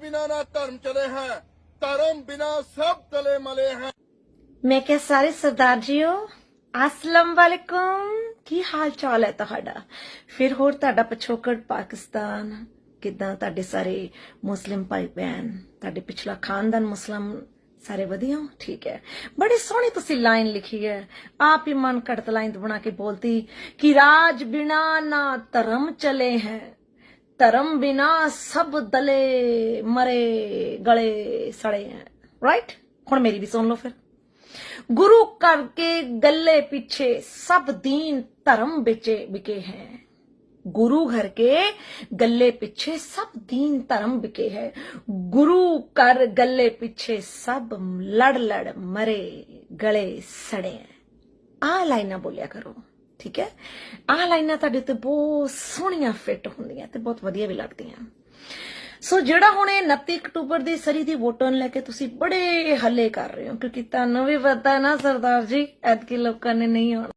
ਬਿਨਾ ਨਾ ਧਰਮ ਚਲੇ ਹੈ, ਧਰਮ ਬਿਨਾ ਸਭ ਤਲੇ ਮਲੇ ਹੈ। ਮੈਂ ਕਿਹਾ, ਸਾਰੇ ਸਰਦਾਰ ਜੀਓ ਅਸਲਮ ਵਾਲੇਕੁਮ। ਕੀ ਹਾਲ ਚਾਲ ਹੈ ਤੁਹਾਡਾ? ਫਿਰ ਹੋਰ ਤੁਹਾਡਾ ਪਿਛੋਕੜ ਪਾਕਿਸਤਾਨ, ਕਿਦਾਂ ਤੁਹਾਡੇ ਸਾਰੇ ਮੁਸਲਿਮ ਭਾਈ ਭੈਣ, ਤੁਹਾਡੇ ਪਿਛਲਾ ਖਾਨਦਾਨ ਮੁਸਲਮ ਸਾਰੇ ਵਧੀਆ ਠੀਕ ਹੈ। ਬੜੀ ਸੋਹਣੀ ਤੁਸੀਂ ਲਾਈਨ ਲਿਖੀ ਹੈ। ਆਪ ਹੀ ਮਨ ਘੜਤ ਲਾਈਨ ਬਣਾ ਕੇ ਬੋਲਤੀ ਕਿ ਰਾਜ ਬਿਨਾ ਨਾ ਧਰਮ ਚਲੇ ਹੈ। धर्म बिना सब दले मरे गले सड़े हैं। राइट हूँ मेरी भी सुन लो फिर। गुरु करके गले पीछे सब दीन धर्म बेचे बिके हैं। गुरु घर के गले पीछे सब दीन धर्म बिके है। गुरु कर गले पीछे सब लड़ लड़ मरे गले सड़े आ लाइना बोलिया करो। ਠੀਕ ਹੈ? ਆਹ ਲਾਈਨਾਂ ਤੁਹਾਡੇ ਤੇ ਬਹੁਤ ਸੋਹਣੀਆਂ ਫਿੱਟ ਹੁੰਦੀਆਂ ਤੇ ਬਹੁਤ ਵਧੀਆ ਵੀ ਲੱਗਦੀਆਂ। ਸੋ ਜਿਹੜਾ ਹੁਣ ਇਹ 29 ਅਕਤੂਬਰ ਦੀ ਸਰੀ ਦੀ ਵੋਟਾਂ ਨੂੰ ਲੈ ਕੇ ਤੁਸੀਂ ਬੜੇ ਹੱਲੇ ਕਰ ਰਹੇ ਹੋ, ਕਿਉਂਕਿ ਤੁਹਾਨੂੰ ਵੀ ਪਤਾ ਨਾ ਸਰਦਾਰ ਜੀ, ਐਤਕੀ ਲੋਕਾਂ ਨੇ ਨਹੀਂ ਆਉਣਾ।